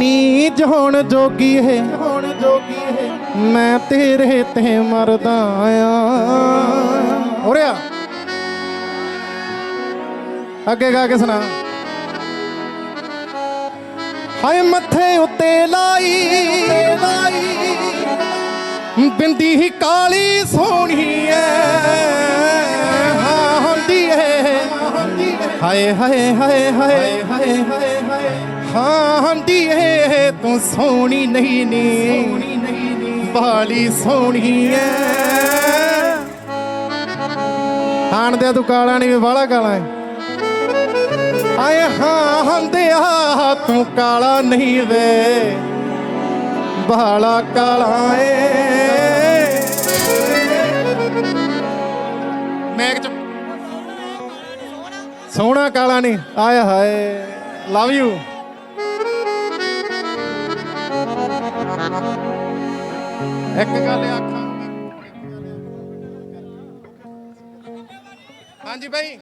ਨੀ ਜਹਣ ਜੋਗੀ ਹੈ ਹੁਣ ਜੋਗੀ ਹੈ ਮੈਂ ਤੇਰੇ ਤੇ ਮਰਦਾ ਆ। ਹੋਰਿਆ ਅੱਗੇ ਗਾ ਕੇ ਸੁਣਾ। ਹਾਏ ਮੱਥੇ ਉੱਤੇ ਲਾਈ। ਲਾਈ ਬਿੰਦੀ ਹੀ ਕਾਲੀ ਸੋਹਣੀ ਐ। ਹਾਂ, ਹੁੰਦੀ ਐ। ਹਾਏ ਹਾਏ ਹਾਏ ਹਾਏ ਹਾਏ ਹਾਏ। ਹਾਂ, ਹੁੰਦੀ ਐ। ਤੂੰ ਸੋਹਣੀ ਨਹੀਂ ਨੀ। ਬਾਲੀ ਸੋਹਣੀ ਐ। ਹਾਣ ਤੂੰ ਕਾਲਾ ਨਹੀਂ ਵਾਲਾ ਕਾਲਾ ਐ। ਆਏ ਹਾਂ ਹੰਦਿਆ ਤੂੰ ਕਾਲਾ ਨਹੀਂ ਵੇ। ਬਾਲਾ ਕਾਲਾ ਏ ਮੈਂ ਚ ਸੋਹਣਾ ਕਾਲਾ ਨਹੀਂ ਆਏ ਹਾਏ ਲਵ ਯੂ ਇੱਕ ਗੱਲ ਆਖਾਂ ਹਾਂਜੀ ਭਾਈ